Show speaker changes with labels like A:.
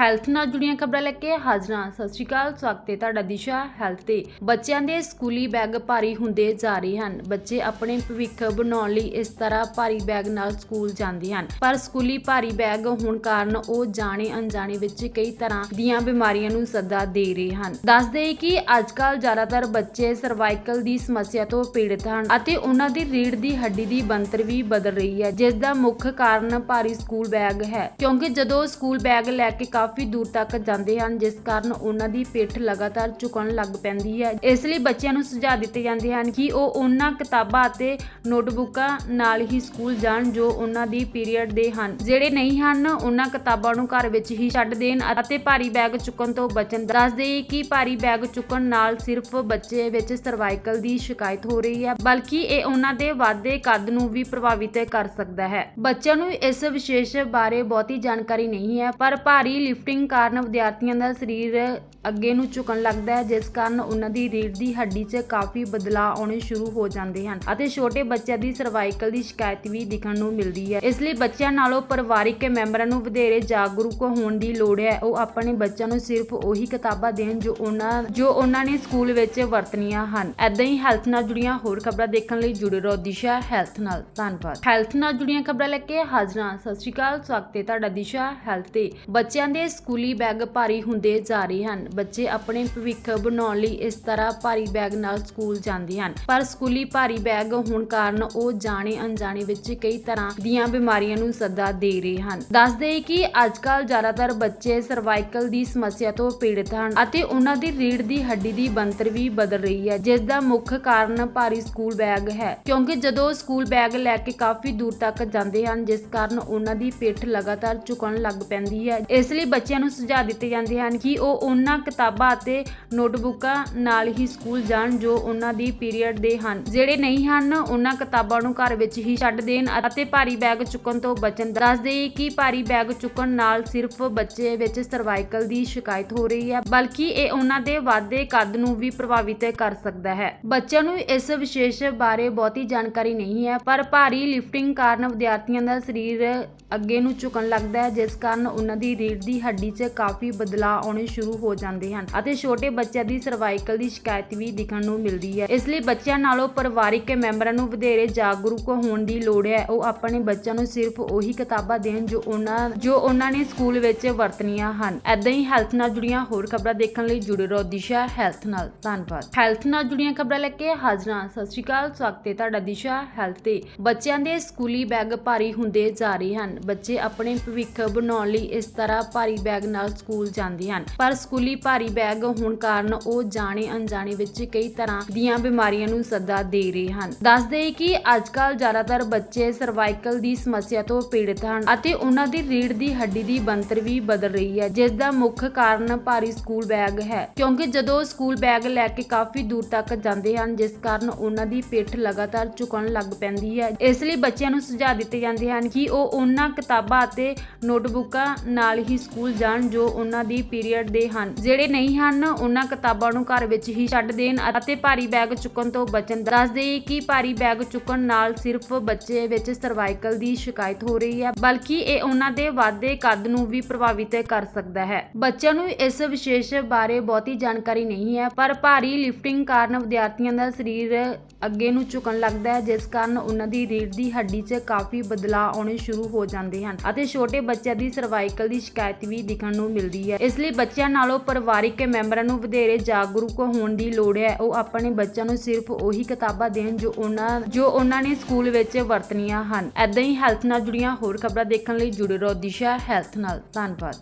A: Health ਨਾਲ ਜੁੜੀਆਂ ਖਬਰਾਂ ਲੈ ਕੇ ਹਾਜ਼ਰਾਂ ਸਤਿ ਸ਼੍ਰੀ ਅਕਾਲ, ਸਵਾਗਤ ਹੈ ਤੁਹਾਡਾ ਦਿਸ਼ਾ ਹੈਲਥ ਤੇ। ਬੱਚਿਆਂ ਦੇ ਸਕੂਲੀ ਬੈਗ ਭਾਰੀ ਹੁੰਦੇ ਜਾ ਰਹੇ ਹਨ। ਬੱਚੇ ਆਪਣੇ ਭਵਿੱਖ ਬਣਾਉਣ ਲਈ ਇਸ ਤਰ੍ਹਾਂ ਭਾਰੀ ਬੈਗ ਨਾਲ ਸਕੂਲ ਜਾਂਦੇ ਹਨ। ਪਰ ਸਕੂਲੀ ਭਾਰੀ ਬੈਗ ਹੋਣ ਕਾਰਨ ਉਹ ਜਾਣੇ ਅਣਜਾਣੇ ਵਿੱਚ ਕਈ ਤਰ੍ਹਾਂ ਦੀਆਂ ਬਿਮਾਰੀਆਂ ਨੂੰ ਸੱਦਾ ਦੇ ਰਹੇ ਹਨ। ਦੱਸਦੇ ਦੇਈਏ ਕਿ ਅੱਜਕੱਲ ਜ਼ਿਆਦਾਤਰ ਬੱਚੇ ਸਰਵਾਈਕਲ ਦੀ ਸਮੱਸਿਆ ਤੋਂ ਪੀੜਤ ਹਨ ਅਤੇ ਉਹਨਾਂ ਦੀ ਰੀੜ੍ਹ ਦੀ ਹੱਡੀ ਦੀ ਬਣਤਰ ਵੀ ਬਦਲ ਰਹੀ ਹੈ, ਜਿਸ ਦਾ ਮੁੱਖ ਕਾਰਨ ਭਾਰੀ ਸਕੂਲ ਬੈਗ ਹੈ। ਕਿਉਂਕਿ ਜਦੋਂ ਸਕੂਲ ਬੈਗ ਲੈ ਕੇ ਕਾਫੀ ਦੂਰ ਤੱਕ ਜਾਂਦੇ ਹਨ, ਜਿਸ ਕਾਰਨ ਉਹਨਾਂ ਦੀ ਪਿੱਠ ਲਗਾਤਾਰ ਝੁਕਣ ਲੱਗ ਪੈਂਦੀ ਹੈ। ਇਸ ਲਈ ਬੱਚਿਆਂ ਨੂੰ ਸੁਝਾਅ ਦਿੱਤੇ ਜਾਂਦੇ ਹਨ ਕਿ ਉਹ ਉਹਨਾਂ ਕਿਤਾਬਾਂ ਅਤੇ ਨੋਟਬੁੱਕਾਂ ਨਾਲ ਹੀ ਸਕੂਲ ਜਾਣ ਜੋ ਉਹਨਾਂ ਦੀ ਪੀਰੀਅਡ ਦੇ ਹਨ। ਜਿਹੜੇ ਨਹੀਂ ਹਨ, ਉਹਨਾਂ ਕਿਤਾਬਾਂ ਨੂੰ ਘਰ ਵਿੱਚ ਹੀ ਛੱਡ ਦੇਣ ਅਤੇ ਭਾਰੀ ਬੈਗ ਚੁੱਕਣ ਤੋਂ ਬਚਣ ਦੱਸ ਦੇਈਏ ਕਿ ਭਾਰੀ ਬੈਗ ਚੁੱਕਣ ਨਾਲ ਸਿਰਫ ਬੱਚੇ ਵਿੱਚ ਸਰਵਾਈਕਲ ਦੀ ਸ਼ਿਕਾਇਤ ਹੋ ਰਹੀ ਹੈ, ਬਲਕਿ ਇਹ ਉਹਨਾਂ ਦੇ ਵਾਧੇ ਕੱਦ ਨੂੰ ਵੀ ਪ੍ਰਭਾਵਿਤ ਕਰ ਸਕਦਾ ਹੈ। ਬੱਚਿਆਂ ਨੂੰ ਇਸ ਵਿਸ਼ੇਸ਼ ਬਾਰੇ ਬਹੁਤੀ ਜਾਣਕਾਰੀ ਨਹੀਂ ਹੈ, ਪਰ ਭਾਰੀ ਲਿਫਟਿੰਗ ਕਾਰਨ ਵਿਦਿਆਰਥੀਆਂ ਦਾ ਸਰੀਰ ਅੱਗੇ ਨੂੰ ਝੁਕਣ ਲੱਗਦਾ ਹੈ, ਜਿਸ ਕਾਰਨ ਉਹਨਾਂ ਦੀ ਰੀੜ੍ਹ ਦੀ ਹੱਡੀ 'ਚ ਕਾਫੀ ਬਦਲਾਅ ਆਉਣੇ ਸ਼ੁਰੂ ਹੋ ਜਾਂਦੇ ਹਨ ਅਤੇ ਛੋਟੇ ਬੱਚਿਆਂ ਦੀ ਸਰਵਾਈਕਲ ਦੀ ਸ਼ਿਕਾਇਤ ਵੀ ਦਿਖਣ ਨੂੰ ਮਿਲਦੀ ਹੈ। ਇਸ ਲਈ ਬੱਚਿਆਂ ਨਾਲੋਂ ਪਰਿਵਾਰਿਕ ਮੈਂਬਰਾਂ ਨੂੰ ਵਧੇਰੇ ਜਾਗਰੂਕ ਹੋਣ ਦੀ ਲੋੜ ਹੈ। ਉਹ ਆਪਣੇ ਬੱਚਿਆਂ ਨੂੰ ਸਿਰਫ ਉਹੀ ਕਿਤਾਬਾਂ ਦੇਣ ਜੋ ਉਹਨਾਂ ਜੋ ਉਹਨਾਂ ਨੇ ਸਕੂਲ ਵਿੱਚ ਵਰਤਣੀਆਂ ਹਨ। ਐਦਾਂ ਹੀ ਹੈਲਥ ਨਾਲ ਜੁੜੀਆਂ ਹੋਰ ਖਬਰਾਂ ਦੇਖਣ ਲਈ ਜੁੜੇ ਰਹੋ ਦਿਸ਼ਾ ਹੈਲਥ ਨਾਲ। ਧੰਨਵਾਦ। ਹੈਲਥ ਨਾਲ ਜੁੜੀਆਂ ਖਬਰਾਂ ਲੈ ਕੇ ਹਾਜ਼ਰਾਂ ਸਤਿ ਸ਼੍ਰੀ ਅਕਾਲ। ਸਵਾਗਤ ਹੈ ਤੁਹਾਡਾ ਦਿਸ਼ਾ ਹੈਲਥ ਤੇ। ਬੱਚਿਆਂ ਦੇ ਸਕੂਲੀ ਬੈਗ ਭਾਰੀ ਹੁੰਦੇ ਜਾ ਰਹੇ ਹਨ। ਬੱਚੇ ਆਪਣੇ ਭਵਿੱਖ ਬਣਾਉਣ ਲਈ ਇਸ ਤਰ੍ਹਾਂ ਭਾਰੀ ਬੈਗ ਨਾਲ ਸਕੂਲ ਜਾਂਦੇ ਹਨ। ਪਰ ਸਕੂਲੀ ਭਾਰੀ ਬੈਗ ਹੋਣ ਕਾਰਨ ਉਹ ਜਾਣੇ ਅਣਜਾਣੇ ਵਿੱਚ ਕਈ ਤਰ੍ਹਾਂ ਦੀਆਂ ਬਿਮਾਰੀਆਂ ਨੂੰ ਸੱਦਾ ਦੇ ਰਹੇ ਹਨ। ਦੱਸ ਕਿ ਅੱਜਕੱਲ ਜ਼ਿਆਦਾਤਰ ਬੱਚੇ ਸਰਵਾਈਕਲ ਦੀ ਸਮੱਸਿਆ ਤੋਂ ਪੀੜਤ ਹਨ ਅਤੇ ਉਹਨਾਂ ਦੀ ਰੀੜ ਦੀ ਹੱਡੀ ਦੀ ਬਣਤਰ ਵੀ ਬਦਲ ਰਹੀ ਹੈ, ਜਿਸ ਦਾ ਮੁੱਖ ਕਾਰਨ ਭਾਰੀ ਸਕੂਲ ਬੈਗ ਹੈ। ਕਿਉਂਕਿ ਜਦੋਂ ਸਕੂਲ ਬੈਗ ਲੈ ਕੇ ਕਾਫੀ ਦੂਰ ਤੱਕ ਜਾਂਦੇ ਹਨ, ਜਿਸ ਕਾਰਨ ਉਹਨਾਂ ਦੀ ਪਿੱਠ ਲਗਾਤਾਰ ਝੁਕਣ ਲੱਗ ਪੈਂਦੀ ਹੈ, ਇਸ ਲਈ ਬੱਚਿਆਂ ਨੂੰ ਸੁਝਾਅ ਦਿੱਤੇ ਜਾਂਦੇ ਹਨ ਕਿ ਉਹ ਉਹਨਾਂ ਕਿਤਾਬਾਂ ਅਤੇ ਨੋਟਬੁੱਕਾਂ ਨਾਲ ਹੀ ਸਕੂਲ ਜਾਣ ਜੋ ਉਹਨਾਂ ਦੀ ਪੀਰੀਅਡ ਦੇ ਹਨ। ਜਿਹੜੇ ਨਹੀਂ ਹਨ, ਉਹਨਾਂ ਕਿਤਾਬਾਂ ਨੂੰ ਘਰ ਵਿੱਚ ਹੀ ਛੱਡ ਦੇਣ ਅਤੇ ਭਾਰੀ ਬੈਗ ਚੁੱਕਣ ਤੋਂ ਬਚਣ ਦੱਸ ਦੇਈਏ ਕਿ ਭਾਰੀ ਬੈਗ ਚੁੱਕਣ ਨਾਲ ਸਿਰਫ ਬੱਚੇ ਵਿੱਚ ਸਰਵਾਈਕਲ ਦੀ ਸ਼ਿਕਾਇਤ ਹੋ ਰਹੀ ਹੈ, ਬਲਕਿ ਇਹ ਉਹਨਾਂ ਦੇ ਵਾਧੇ ਕੱਦ ਨੂੰ ਵੀ ਪ੍ਰਭਾਵਿਤ ਕਰ ਸਕਦਾ ਹੈ। ਬੱਚਿਆਂ ਨੂੰ ਇਸ ਵਿਸ਼ੇਸ਼ ਬਾਰੇ ਬਹੁਤੀ ਜਾਣਕਾਰੀ ਨਹੀਂ ਹੈ, ਪਰ ਭਾਰੀ ਲਿਫਟਿੰਗ ਕਾਰਨ ਵਿਦਿਆਰਥੀਆਂ ਦਾ ਸਰੀਰ ਅੱਗੇ ਨੂੰ ਝੁਕਣ ਲੱਗਦਾ ਹੈ, ਜਿਸ ਕਾਰਨ ਉਹਨਾਂ ਦੀ ਰੀੜ ਦੀ ਹੱਡੀ 'ਚ ਕਾਫੀ ਬਦਲਾਅ ਆਉਣੇ ਸ਼ੁਰੂ ਹੋ ਜਾਂਦੇ ਹਨ ਅਤੇ ਛੋਟੇ ਬੱਚਿਆਂ ਦੀ ਸਰਵਾਈਕਲ ਦੀ ਸ਼ਿਕਾਇਤ ਵੀ ਦਿਖਣ ਨੂੰ ਮਿਲਦੀ ਹੈ। ਇਸ ਲਈ ਬੱਚਿਆਂ ਨਾਲੋਂ ਪਰਿਵਾਰਿਕ ਮੈਂਬਰਾਂ ਨੂੰ ਵਧੇਰੇ ਜਾਗਰੂਕ ਹੋਣ ਦੀ ਲੋੜ ਹੈ। ਉਹ ਆਪਣੇ ਬੱਚਿਆਂ ਨੂੰ ਸਿਰਫ ਉਹੀ ਕਿਤਾਬਾਂ ਦੇਣ ਜੋ ਉਹਨਾਂ ਜੋ ਉਹਨਾਂ ਨੇ ਸਕੂਲ ਵਿੱਚ ਵਰਤਣੀਆਂ ਹਨ। ਐਦਾਂ ਹੀ ਹੈਲਥ ਨਾਲ ਜੁੜੀਆਂ ਹੋਰ ਖਬਰਾਂ ਦੇਖਣ ਲਈ ਜੁੜੇ ਰਹੋ ਦਿਸ਼ਾ ਹੈਲਥ ਨਾਲ। ਧੰਨਵਾਦ। ਹੈਲਥ ਨਾਲ ਜੁੜੀਆਂ ਖਬਰਾਂ ਲੈ ਕੇ ਹਾਜ਼ਰਾਂ ਸਤਿ ਸ਼੍ਰੀ ਅਕਾਲ। ਸਵਾਗਤ ਹੈ ਤੁਹਾਡਾ ਦਿਸ਼ਾ ਹੈਲਥ ਤੇ। ਬੱਚਿਆਂ ਦੇ ਸਕੂਲੀ ਬੈਗ ਭਾਰੀ ਹੁੰਦੇ ਜਾ ਰਹੇ ਹਨ। ਬੱਚੇ ਆਪਣੇ ਭਵਿੱਖ ਬਣਾਉਣ ਲਈ ਇਸ ਤਰ੍ਹਾਂ ਭਾਰੀ ਬੈਗ ਨਾਲ ਸਕੂਲ ਜਾਂਦੇ ਹਨ। ਪਰ ਸਕੂਲੀ ਭਾਰੀ ਬੈਗ ਹੋਣ ਕਾਰਨ ਉਹ ਜਾਣੇ ਅਣਜਾਣੇ ਵਿੱਚ ਕਈ ਤਰ੍ਹਾਂ ਦੀਆਂ ਬਿਮਾਰੀਆਂ ਨੂੰ ਸੱਦਾ ਦੇ ਰਹੇ ਹਨ। ਦੱਸ ਦੇਈਏ ਕਿ ਅੱਜਕੱਲ ਜ਼ਿਆਦਾਤਰ ਬੱਚੇ ਸਰਵਾਈਕਲ ਦੀ ਸਮੱਸਿਆ ਤੋਂ ਪੀੜਤ ਹਨ ਅਤੇ ਉਹਨਾਂ ਦੀ ਰੀੜ੍ਹ ਦੀ ਹੱਡੀ ਦੀ ਬਣਤਰ ਵੀ ਬਦਲ ਰਹੀ ਹੈ, ਜਿਸ ਦਾ ਮੁੱਖ ਕਾਰਨ ਭਾਰੀ ਸਕੂਲ ਬੈਗ ਹੈ। ਕਿਉਂਕਿ ਜਦੋਂ ਸਕੂਲ ਬੈਗ ਲੈ ਕੇ ਕਾਫੀ ਦੂਰ ਤੱਕ ਜਾਂਦੇ ਹਨ, ਜਿਸ ਕਾਰਨ ਉਹਨਾਂ ਦੀ ਪਿੱਠ ਲਗਾਤਾਰ ਝੁਕਣ ਲੱਗ ਪੈਂਦੀ ਹੈ। ਇਸ ਲਈ ਬੱਚਿਆਂ ਨੂੰ ਸੁਝਾਅ ਦਿੱਤੇ ਜਾਂਦੇ ਹਨ ਕਿ ਉਹ ਉਹਨਾਂ ਕਿਤਾਬਾਂ ਅਤੇ ਨੋਟਬੁੱਕਾਂ ਨਾਲ ਹੀ ਸਕੂਲ ਜਾਣ ਜੋ ਉਹਨਾਂ ਦੀ ਪੀਰੀਅਡ ਦੇ ਹਨ। ਜਿਹੜੇ ਨਹੀਂ ਹਨ, ਉਹਨਾਂ ਕਿਤਾਬਾਂ ਨੂੰ ਘਰ ਵਿੱਚ ਹੀ ਛੱਡ ਦੇਣ ਅਤੇ ਭਾਰੀ ਬੈਗ ਚੁੱਕਣ ਤੋਂ ਬਚਣ। ਦੱਸ ਦੇਈਏ ਕਿ ਭਾਰੀ ਬੈਗ ਚੁੱਕਣ ਨਾਲ ਸਿਰਫ ਬੱਚੇ ਵਿੱਚ ਸਰਵਾਈਕਲ ਦੀ ਸ਼ਿਕਾਇਤ ਹੋ ਰਹੀ ਹੈ, ਬਲਕਿ ਇਹ ਉਹਨਾਂ ਦੇ ਵਾਧੇ ਕੱਦ ਨੂੰ ਵੀ ਪ੍ਰਭਾਵਿਤ ਕਰ ਸਕਦਾ ਹੈ। ਬੱਚਿਆਂ ਨੂੰ ਇਸ ਵਿਸ਼ੇਸ਼ ਬਾਰੇ ਬਹੁਤੀ ਜਾਣਕਾਰੀ ਨਹੀਂ ਹੈ, ਪਰ ਭਾਰੀ ਲਿਫਟਿੰਗ ਕਾਰਨ ਵਿਦਿਆਰਥੀਆਂ ਦਾ ਸਰੀਰ ਅੱਗੇ ਨੂੰ ਝੁਕਣ ਲੱਗਦਾ ਹੈ, ਜਿਸ ਕਾਰਨ ਉਹਨਾਂ ਦੀ ਰੀੜ ਦੀ ਹੱਡੀ 'ਚ ਕਾਫੀ ਬਦਲਾਅ ਆਉਣੇ ਸ਼ੁਰੂ ਹੋ ਜਾਂਦੇ ਹਨ ਅਤੇ ਛੋਟੇ ਬੱਚਿਆਂ ਦੀ ਸਰਵਾਈਕਲ ਦੀ ਸ਼ਿਕਾਇਤ ਵੀ ਦਿਖਣ ਨੂੰ ਮਿਲਦੀ ਹੈ। ਇਸ ਲਈ ਬੱਚਿਆਂ ਨਾਲੋਂ ਪਰਿਵਾਰਿਕ ਮੈਂਬਰਾਂ ਨੂੰ ਵਧੇਰੇ ਜਾਗਰੂਕ ਹੋਣ ਦੀ ਲੋੜ ਹੈ। ਉਹ ਆਪਣੇ ਬੱਚਿਆਂ ਨੂੰ ਸਿਰਫ ਉਹੀ ਕਿਤਾਬਾਂ ਦੇਣ ਜੋ ਉਹਨਾਂ ਜੋ ਉਹਨਾਂ ਨੇ ਸਕੂਲ ਵਿੱਚ ਵਰਤਣੀਆਂ ਹਨ। ਐਦਾਂ ਹੀ ਹੈਲਥ ਨਾਲ ਜੁੜੀਆਂ ਹੋਰ ਖਬਰਾਂ ਦੇਖਣ ਲਈ ਜੁੜੇ ਰਹੋ ਦਿਸ਼ਾ ਹੈਲਥ ਨਾਲ। ਧੰਨਵਾਦ।